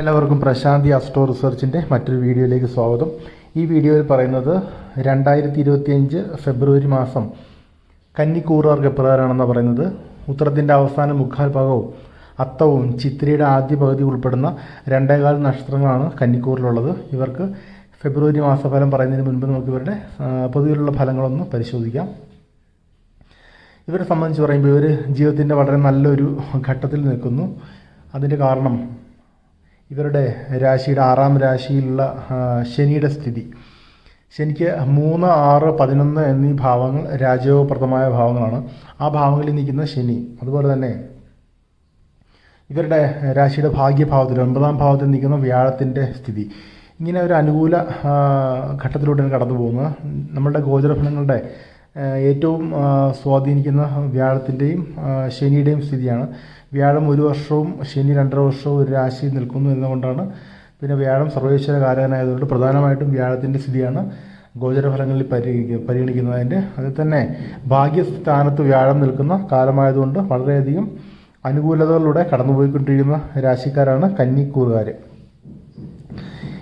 എല്ലാവർക്കും പ്രശാന്തി അസ്ട്രോ റിസർച്ചിന്റെ മറ്റൊരു വീഡിയോയിലേക്ക് സ്വാഗതം. ഈ വീഡിയോയിൽ പറയുന്നത് രണ്ടായിരത്തി ഇരുപത്തിയഞ്ച് ഫെബ്രുവരി മാസം കന്നിക്കൂറുകാർക്ക് എപ്രകാരമാണെന്ന് പറയുന്നത്. ഉത്തരത്തിന്റെ അവസാന മുക്കാൽ ഭാഗവും അത്തവും ചിത്രയുടെ ആദ്യ പകുതി ഉൾപ്പെടുന്ന രണ്ടേകാൽ നക്ഷത്രങ്ങളാണ് കന്നിക്കൂറിലുള്ളത്. ഇവർക്ക് ഫെബ്രുവരി മാസഫലം പറയുന്നതിന് മുൻപ് നമുക്ക് ഇവരുടെ പൊതുവിലുള്ള ഫലങ്ങളൊന്ന് പരിശോധിക്കാം. ഇവരെ സംബന്ധിച്ച് പറയുമ്പോൾ ഇവർ ജീവിതത്തിന്റെ വളരെ നല്ലൊരു ഘട്ടത്തിൽ നിൽക്കുന്നു. അതിന്റെ കാരണം ഇവരുടെ രാശിയുടെ ആറാം രാശിയിലുള്ള ശനിയുടെ സ്ഥിതി. ശനിക്ക് മൂന്ന് ആറ് പതിനൊന്ന് എന്നീ ഭാവങ്ങൾ രാജയോഗപ്രദമായ ഭാവങ്ങളാണ്. ആ ഭാവങ്ങളിൽ നിൽക്കുന്ന ശനി അതുപോലെ തന്നെ ഇവരുടെ രാശിയുടെ ഭാഗ്യഭാവത്തിൽ ഒൻപതാം ഭാവത്തിൽ നിൽക്കുന്ന വ്യാഴത്തിന്റെ സ്ഥിതി. ഇങ്ങനെ ഒരു അനുകൂല ഘട്ടത്തിലൂടെയാണ് കടന്നു പോകുന്നത് നമ്മളുടെ ഗോചരഫലങ്ങളുടെ ഏറ്റവും സ്വാധീനിക്കുന്ന വ്യാഴത്തിന്റെയും ശനിയുടെയും സ്ഥിതിയാണ്. വ്യാഴം ഒരു വർഷവും ശനി രണ്ടര വർഷവും ഒരു രാശി നിൽക്കുന്നു എന്നുകൊണ്ടാണ് പിന്നെ വ്യാഴം സർവേശ്വര കാരകനായതുകൊണ്ട് പ്രധാനമായിട്ടും വ്യാഴത്തിന്റെ സ്ഥിതിയാണ് ഗോചരഫലങ്ങളിൽ പരിഗണിക്കുക പരിഗണിക്കുന്നതിന്റെ അതിൽ തന്നെ ഭാഗ്യസ്ഥാനത്ത് വ്യാഴം നിൽക്കുന്ന കാലമായതുകൊണ്ട് വളരെയധികം അനുകൂലതകളിലൂടെ കടന്നുപോയിക്കൊണ്ടിരിക്കുന്ന രാശിക്കാരാണ് കന്നിക്കൂറുകാർ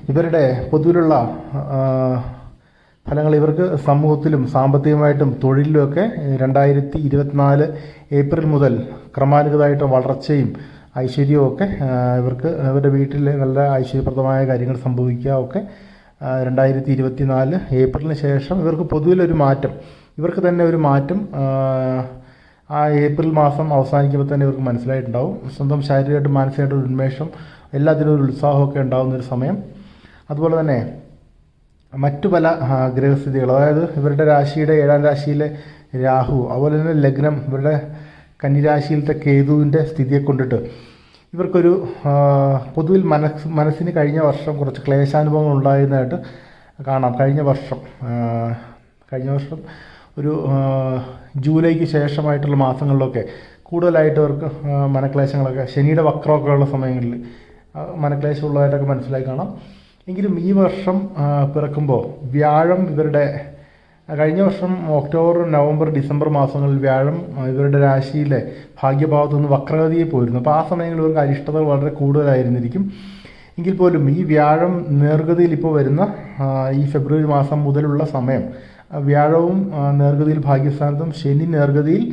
ഇവരുടെ പൊതുവിലുള്ള ഫലങ്ങൾ ഇവർക്ക് സമൂഹത്തിലും സാമ്പത്തികമായിട്ടും തൊഴിലിലുമൊക്കെ രണ്ടായിരത്തി ഇരുപത്തിനാല് ഏപ്രിൽ മുതൽ ക്രമാനുഗതമായിട്ട് വളർച്ചയും ഐശ്വര്യവും ഒക്കെ ഇവർക്ക് ഇവരുടെ വീട്ടിൽ നല്ല ഐശ്വര്യപ്രദമായ കാര്യങ്ങൾ സംഭവിക്കുക ഒക്കെ രണ്ടായിരത്തി ഇരുപത്തി നാല് ഏപ്രിലിന് ശേഷം ഇവർക്ക് പൊതുവിലൊരു മാറ്റം. ഇവർക്ക് തന്നെ ഒരു മാറ്റം ആ ഏപ്രിൽ മാസം അവസാനിക്കുമ്പോൾ തന്നെ ഇവർക്ക് മനസ്സിലായിട്ടുണ്ടാവും. സ്വന്തം ശാരീരികമായിട്ടും മാനസികമായിട്ടും ഒരു ഉന്മേഷം എല്ലാത്തിനും ഒരു ഉത്സാഹമൊക്കെ ഉണ്ടാകുന്ന ഒരു സമയം. അതുപോലെ തന്നെ മറ്റു പല ഗ്രഹസ്ഥിതികളും അതായത് ഇവരുടെ രാശിയുടെ ഏഴാം രാശിയിലെ രാഹു അതുപോലെ തന്നെ ലഗ്നം ഇവരുടെ കന്നിരാശിയിലത്തെ കേതുവിന്റെ സ്ഥിതിയെ കൊണ്ടിട്ട്. ഇവർക്കൊരു പൊതുവിൽ മനസ് മനസ്സിന് കഴിഞ്ഞ വർഷം കുറച്ച് ക്ലേശാനുഭവങ്ങൾ ഉണ്ടായിരുന്നതായിട്ട് കാണാം. കഴിഞ്ഞ വർഷം കഴിഞ്ഞ വർഷം ഒരു ജൂലൈക്ക് ശേഷമായിട്ടുള്ള മാസങ്ങളിലൊക്കെ കൂടുതലായിട്ട് അവർക്ക് മനക്ലേശങ്ങളൊക്കെ ശനിയുടെ വക്രമൊക്കെ ഉള്ള സമയങ്ങളിൽ മനക്ലേശമുള്ളതായിട്ടൊക്കെ മനസ്സിലായി കാണാം. എങ്കിലും ഈ വർഷം പിറക്കുമ്പോൾ വ്യാഴം ഇവരുടെ കഴിഞ്ഞ വർഷം ഒക്ടോബർ നവംബർ ഡിസംബർ മാസങ്ങളിൽ വ്യാഴം ഇവരുടെ രാശിയിലെ ഭാഗ്യഭാവത്തു നിന്ന് വക്രഗതിയിൽ പോയിരുന്നു. അപ്പോൾ ആ സമയങ്ങളിൽ ഇവർക്ക് അരിഷ്ടതകൾ വളരെ കൂടുതലായിരുന്നിരിക്കും. എങ്കിൽ പോലും ഈ വ്യാഴം നേർഗതിയിൽ ഇപ്പോൾ വരുന്ന ഈ ഫെബ്രുവരി മാസം മുതലുള്ള സമയം വ്യാഴവും നേർഗതിയിൽ ഭാഗ്യസ്ഥാനത്തും ശനി നേർഗതിയിൽ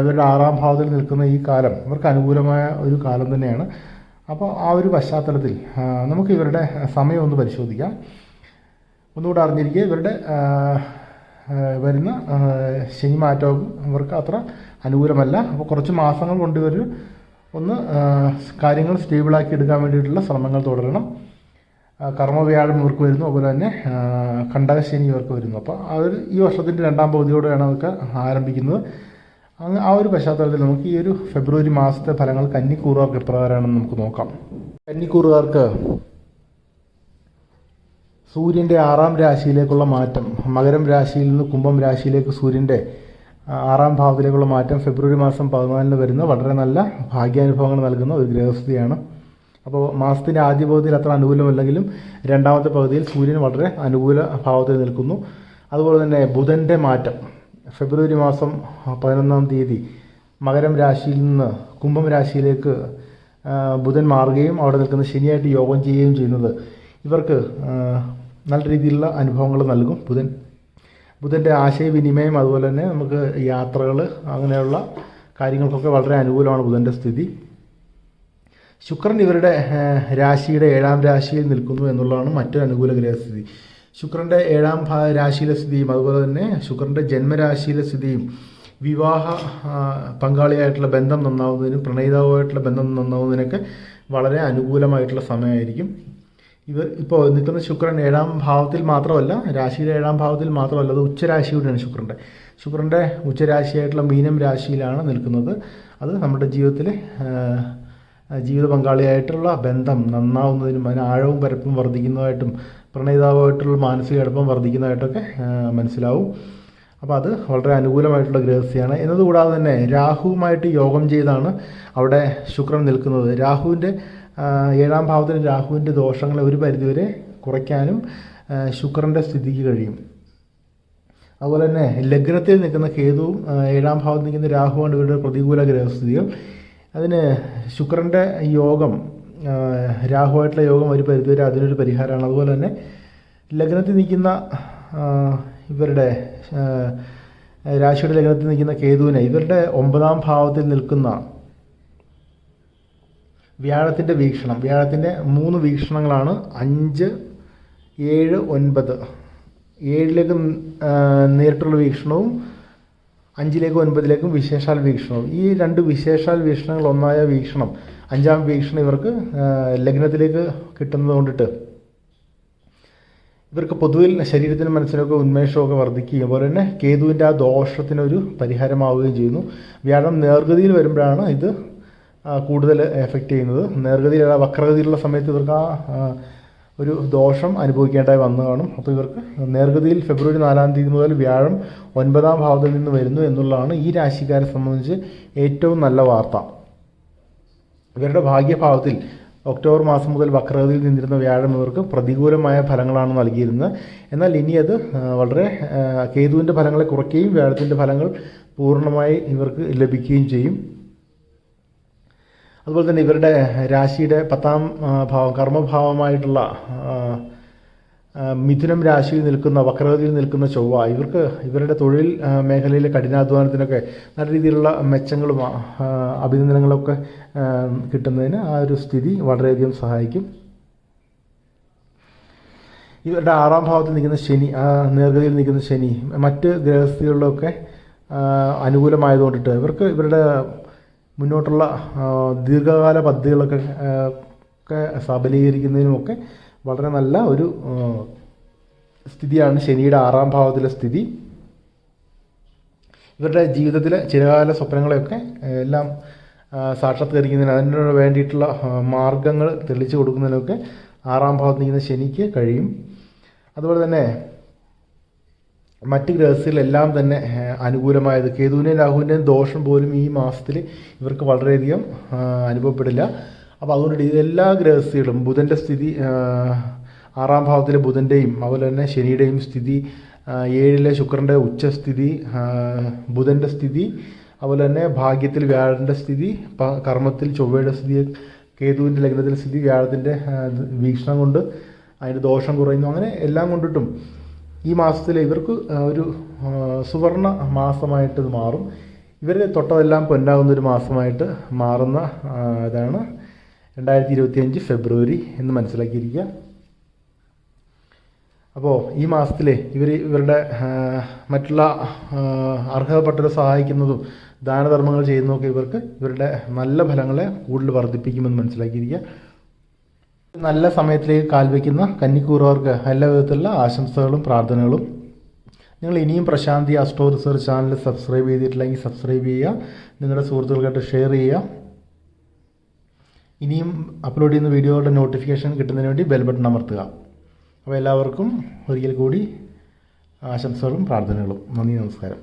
ഇവരുടെ ആറാം ഭാവത്തിൽ നിൽക്കുന്ന ഈ കാലം ഇവർക്ക് അനുകൂലമായ ഒരു കാലം തന്നെയാണ്. അപ്പോൾ ആ ഒരു പശ്ചാത്തലത്തിൽ നമുക്ക് ഇവരുടെ സമയം ഒന്ന് പരിശോധിക്കാം. ഒന്നുകൂടെ അറിഞ്ഞിരിക്കുക ഇവരുടെ വരുന്ന ആ, ശനി മാറ്റവും ഇവർക്ക് അത്ര അനുകൂലമല്ല. അപ്പോൾ കുറച്ച് മാസങ്ങൾ കൊണ്ട് ഇവർ ഒന്ന് കാര്യങ്ങൾ സ്റ്റേബിളാക്കി എടുക്കാൻ വേണ്ടിയിട്ടുള്ള ശ്രമങ്ങൾ തുടരണം. കർമ്മവ്യാഴം ഇവർക്ക് വരുന്നു അതുപോലെ തന്നെ കണ്ടകശനി ഇവർക്ക് വരുന്നു. അപ്പോൾ അവർ ഈ വർഷത്തിന്റെ രണ്ടാം പകുതിയോടെയാണ് അതൊക്കെ ആരംഭിക്കുന്നത്. അങ്ങ് ആ ഒരു പശ്ചാത്തലത്തിൽ നമുക്ക് ഈ ഒരു ഫെബ്രുവരി മാസത്തെ ഫലങ്ങൾ കന്നിക്കൂറുകാർക്ക് എപ്രകാരമാണെന്ന് നമുക്ക് നോക്കാം. കന്നിക്കൂറുകാർക്ക് സൂര്യന്റെ ആറാം രാശിയിലേക്കുള്ള മാറ്റം മകരം രാശിയിൽ നിന്ന് കുംഭം രാശിയിലേക്ക് സൂര്യന്റെ ആറാം ഭാവത്തിലേക്കുള്ള മാറ്റം ഫെബ്രുവരി മാസം പതിനാലിന് വരുന്ന വളരെ നല്ല ഭാഗ്യാനുഭവങ്ങൾ നൽകുന്ന ഒരു ഗ്രഹസ്ഥിതിയാണ്. അപ്പോൾ മാസത്തിന്റെ ആദ്യ പകുതിയിൽ അത്ര അനുകൂലമല്ലെങ്കിലും രണ്ടാമത്തെ പകുതിയിൽ സൂര്യൻ വളരെ അനുകൂല ഭാവത്തിൽ നിൽക്കുന്നു. അതുപോലെ തന്നെ ബുധന്റെ മാറ്റം ഫെബ്രുവരി മാസം പതിനൊന്നാം തീയതി മകരം രാശിയിൽ നിന്ന് കുംഭം രാശിയിലേക്ക് ബുധൻ മാറുകയും അവിടെ നിൽക്കുന്ന ശനിയായിട്ട് യോഗം ചെയ്യുകയും ചെയ്യുന്നത് ഇവർക്ക് നല്ല രീതിയിലുള്ള അനുഭവങ്ങൾ നൽകും ബുധൻ. ബുധന്റെ ആശയവിനിമയം അതുപോലെ തന്നെ നമുക്ക് യാത്രകൾ അങ്ങനെയുള്ള കാര്യങ്ങൾക്കൊക്കെ വളരെ അനുകൂലമാണ് ബുധന്റെ സ്ഥിതി. ശുക്രൻ ഇവരുടെ രാശിയുടെ ഏഴാം രാശിയിൽ നിൽക്കുന്നു എന്നുള്ളതാണ് മറ്റൊരു അനുകൂല ഗ്രഹസ്ഥിതി. ശുക്രന്റെ ഏഴാം രാശിയിലെ സ്ഥിതിയും അതുപോലെ തന്നെ ശുക്രന്റെ ജന്മരാശിയിലെ സ്ഥിതിയും വിവാഹ പങ്കാളിയായിട്ടുള്ള ബന്ധം നന്നാവുന്നതിനും പ്രണയിതാവുമായിട്ടുള്ള ബന്ധം നന്നാവുന്നതിനൊക്കെ വളരെ അനുകൂലമായിട്ടുള്ള സമയമായിരിക്കും. ഇവർ ഇപ്പോൾ നിൽക്കുന്ന ശുക്രൻ ഏഴാം ഭാവത്തിൽ മാത്രമല്ല രാശിയുടെ ഏഴാം ഭാവത്തിൽ മാത്രമല്ല അത് ഉച്ചരാശിയുടെയാണ് ശുക്രന്റെ ശുക്രന്റെ ഉച്ചരാശിയായിട്ടുള്ള മീനം രാശിയിലാണ് നിൽക്കുന്നത്. അത് നമ്മുടെ ജീവിതത്തിലെ ജീവിത പങ്കാളിയായിട്ടുള്ള ബന്ധം നന്നാവുന്നതിനും അതിന് ആഴവും പരപ്പും വർദ്ധിക്കുന്നതായിട്ടും പ്രണയിതാവുമായിട്ടുള്ള മാനസിക അടുപ്പം വർദ്ധിക്കുന്നതായിട്ടൊക്കെ മനസ്സിലാവും. അപ്പോൾ അത് വളരെ അനുകൂലമായിട്ടുള്ള ഗ്രഹസ്ഥയാണ്. എന്നതുകൂടാതെ തന്നെ രാഹുവുമായിട്ട് യോഗം ചെയ്താണ് അവിടെ ശുക്രൻ നിൽക്കുന്നത്. രാഹുവിന്റെ ഏഴാം ഭാവത്തിൽ രാഹുവിന്റെ ദോഷങ്ങളെ ഒരു പരിധിവരെ കുറയ്ക്കാനും ശുക്രന്റെ സ്ഥിതിക്ക് കഴിയും. അതുപോലെ തന്നെ ലഗ്നത്തിൽ നിൽക്കുന്ന കേതുവും ഏഴാം ഭാവത്തിൽ നിൽക്കുന്ന രാഹുവാണ് ഇവരുടെ പ്രതികൂല ഗ്രഹസ്ഥിതികൾ. അതിന് ശുക്രന്റെ യോഗം രാഹുവായിട്ടുള്ള യോഗം ഒരു പരിധിവരെ അതിനൊരു പരിഹാരമാണ്. അതുപോലെ തന്നെ ലഗ്നത്തിൽ നിൽക്കുന്ന ഇവരുടെ രാശിയുടെ ലഗ്നത്തിൽ നിൽക്കുന്ന കേതുവിനെ ഇവരുടെ ഒമ്പതാം ഭാവത്തിൽ നിൽക്കുന്ന വ്യാഴത്തിന്റെ വീക്ഷണം. വ്യാഴത്തിന്റെ മൂന്ന് വീക്ഷണങ്ങളാണ്. അഞ്ച് ഏഴ് ഒൻപത്. ഏഴിലേക്ക് നേരിട്ടുള്ള വീക്ഷണവും അഞ്ചിലേക്കും ഒൻപതിലേക്കും വിശേഷാൽ വീക്ഷണവും ഈ രണ്ട് വിശേഷാൽ വീക്ഷണങ്ങൾ ഒന്നായ വീക്ഷണം അഞ്ചാം വീക്ഷണം ഇവർക്ക് ലഗ്നത്തിലേക്ക് കിട്ടുന്നത് കൊണ്ടിട്ട്. ഇവർക്ക് പൊതുവിൽ ശരീരത്തിനും മനസ്സിനൊക്കെ ഉന്മേഷമൊക്കെ വർദ്ധിക്കുകയും അതുപോലെ തന്നെ കേതുവിന്റെ ആ ദോഷത്തിനൊരു പരിഹാരമാവുകയും ചെയ്യുന്നു. വ്യാഴം നേർഗതിയിൽ വരുമ്പോഴാണ് ഇത് കൂടുതൽ എഫക്റ്റ് ചെയ്യുന്നത്. നേർഗതിയിൽ ആ വക്രഗതിയിലുള്ള സമയത്ത് ഇവർക്ക് ആ, ഒരു ദോഷം അനുഭവിക്കേണ്ടതായി വന്നു കാണും. അപ്പോൾ ഇവർക്ക് നേർഗതിയിൽ ഫെബ്രുവരി നാലാം തീയതി മുതൽ വ്യാഴം ഒൻപതാം ഭാവത്തിൽ നിന്ന് വരുന്നു എന്നുള്ളതാണ് ഈ രാശിക്കാരെ സംബന്ധിച്ച് ഏറ്റവും നല്ല വാർത്ത. ഇവരുടെ ഭാഗ്യഭാവത്തിൽ ഒക്ടോബർ മാസം മുതൽ വക്രഗതിയിൽ നിന്നിരുന്ന വ്യാഴം ഇവർക്ക് പ്രതികൂലമായ ഫലങ്ങളാണ് നൽകിയിരുന്നത്. എന്നാൽ ഇനി അത് വളരെ കേതുവിന്റെ ഫലങ്ങളെ കുറയ്ക്കുകയും വ്യാഴത്തിന്റെ ഫലങ്ങൾ പൂർണമായി ഇവർക്ക് ലഭിക്കുകയും ചെയ്യും. അതുപോലെ തന്നെ ഇവരുടെ രാശിയുടെ പത്താം ഭാവം കർമ്മഭാവമായിട്ടുള്ള മിഥുനം രാശിയിൽ നിൽക്കുന്ന വക്രഗതിയിൽ നിൽക്കുന്ന ചൊവ്വ ഇവർക്ക് ഇവരുടെ തൊഴിൽ മേഖലയിലെ കഠിനാധ്വാനത്തിനൊക്കെ നല്ല രീതിയിലുള്ള മെച്ചങ്ങളും അഭിനന്ദനങ്ങളൊക്കെ കിട്ടുന്നതിന് ആ ഒരു സ്ഥിതി വളരെയധികം സഹായിക്കും. ഇവരുടെ ആറാം ഭാവത്തിൽ നിൽക്കുന്ന ശനി നേർഗതിയിൽ നിൽക്കുന്ന ശനി മറ്റ് ഗ്രഹസ്ഥികളിലൊക്കെ അനുകൂലമായതുകൊണ്ടിട്ട് ഇവർക്ക് ഇവരുടെ മുന്നോട്ടുള്ള ദീർഘകാല പദ്ധതികളൊക്കെ ഒക്കെ സബലീകരിക്കുന്നതിനുമൊക്കെ വളരെ നല്ല ഒരു സ്ഥിതിയാണ് ശനിയുടെ ആറാം ഭാവത്തിലെ സ്ഥിതി. ഇവരുടെ ജീവിതത്തിലെ ചിരകാല സ്വപ്നങ്ങളെയൊക്കെ എല്ലാം സാക്ഷാത്കരിക്കുന്നതിന് അതിന് വേണ്ടിയിട്ടുള്ള മാർഗങ്ങൾ തെളിച്ചു കൊടുക്കുന്നതിനൊക്കെ ആറാം ഭാവത്ത് നിൽക്കുന്ന ശനിക്ക് കഴിയും. അതുപോലെ തന്നെ മറ്റ് ഗ്രഹസ്ഥികളെല്ലാം തന്നെ അനുകൂലമായത്. കേതുവിന്റെയും രാഹുവിന്റെയും ദോഷം പോലും ഈ മാസത്തിൽ ഇവർക്ക് വളരെയധികം അനുഭവപ്പെടില്ല. അപ്പോൾ അതുകൊണ്ട് എല്ലാ ഗ്രഹസ്ഥികളും ബുധന്റെ സ്ഥിതി ആറാം ഭാവത്തിലെ ബുധന്റെയും അതുപോലെ തന്നെ ശനിയുടെയും സ്ഥിതി ഏഴിലെ ശുക്രന്റെ ഉച്ചസ്ഥിതി ബുധന്റെ സ്ഥിതി അതുപോലെ തന്നെ ഭാഗ്യത്തിൽ വ്യാഴന്റെ സ്ഥിതി കർമ്മത്തിൽ ചൊവ്വയുടെ സ്ഥിതി കേതുവിന്റെ ലഗ്നത്തിലെ സ്ഥിതി വ്യാഴത്തിന്റെ വീക്ഷണം കൊണ്ട് അതിന്റെ ദോഷം കുറയുന്നു. അങ്ങനെ എല്ലാം കൊണ്ടിട്ടും ഈ മാസത്തിൽ ഇവർക്ക് ഒരു സുവർണ മാസമായിട്ട് ഇത് മാറും. ഇവർ തൊട്ടതെല്ലാം പൊന്നാകുന്ന ഒരു മാസമായിട്ട് മാറുന്ന ഇതാണ് രണ്ടായിരത്തി ഇരുപത്തിയഞ്ച് ഫെബ്രുവരി എന്ന് മനസ്സിലാക്കിയിരിക്കുക. അപ്പോൾ ഈ മാസത്തിലെ ഇവർ ഇവരുടെ മറ്റുള്ള അർഹതപ്പെട്ടവരെ സഹായിക്കുന്നതും ദാനധർമ്മങ്ങൾ ചെയ്യുന്നതൊക്കെ ഇവർക്ക് ഇവരുടെ നല്ല ഫലങ്ങളെ കൂടുതൽ വർദ്ധിപ്പിക്കുമെന്ന് മനസ്സിലാക്കിയിരിക്കുക. നല്ല സമയത്തിലേക്ക് കാൽവയ്ക്കുന്ന കന്നിക്കൂറുകാർക്ക് എല്ലാ വിധത്തിലുള്ള ആശംസകളും പ്രാർത്ഥനകളും. നിങ്ങൾ ഇനിയും Prashanti astro research channel subscribe ചെയ്തിട്ടില്ലെങ്കിൽ സബ്സ്ക്രൈബ് ചെയ്യുക. നിങ്ങളുടെ സുഹൃത്തുക്കൾക്കായിട്ട് ഷെയർ ചെയ്യുക. ഇനിയും അപ്ലോഡ് ചെയ്യുന്ന വീഡിയോകളുടെ നോട്ടിഫിക്കേഷൻ കിട്ടുന്നതിന് വേണ്ടി ബെൽ ബട്ടൺ അമർത്തുക. അപ്പോൾ എല്ലാവർക്കും ഒരിക്കൽ കൂടി ആശംസകളും പ്രാർത്ഥനകളും. നന്ദി നമസ്കാരം.